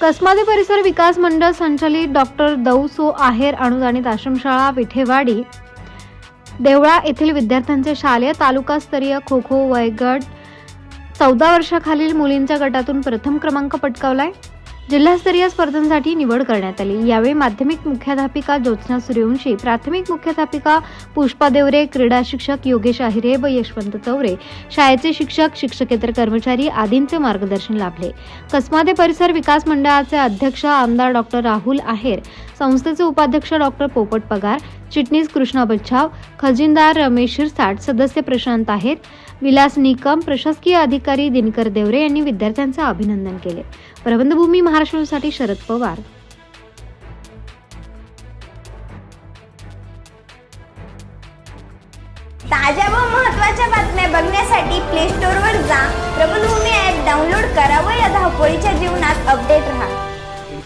कसमादे परिसर विकास मंडळ संचालित डॉक्टर दौसो आहेर अनुदानित आश्रमशाळा विठेवाडी देवळा येथील विद्यार्थ्यांचे शालेय तालुकास्तरीय खो खो वयगट चौदा वर्षाखालील मुलींच्या गटातून प्रथम क्रमांक पटकावलाय. जिल्हास्तरीय स्पर्धांसाठी निवड करण्यात आली. यावेळी माध्यमिक मुख्याध्यापिका ज्योत्स्ना सूर्यवंशी प्राथमिक मुख्याध्यापिका पुष्पा देवरे क्रीडा शिक्षक योगेश आहिरे व यशवंत चौरे शाळेचे शिक्षक शिक्षकेतर कर्मचारी आदींचे मार्गदर्शन लाभले. कसमादे परिसर विकास मंडळाचे अध्यक्ष आमदार डॉक्टर राहुल आहेर संस्थेचे उपाध्यक्ष डॉक्टर पोपट पगार चिटणीस कृष्णा बच्छाव खजिनदार रमेश शिरसाट सदस्य प्रशांत आहेर विलास निकम प्रशासकीय अधिकारी दिनकर देवरे यांनी विद्यार्थ्यांचे अभिनंदन केले. प्रबंधभूमी महा महाराष्ट्रासाठी शरद पवार. ताज्या व महत्त्वाच्या बातम्या बघण्यासाठी प्ले स्टोअरवर जा. प्रबलभूमी ऍप डाउनलोड करा व या धावपळीच्या जीवनात अपडेट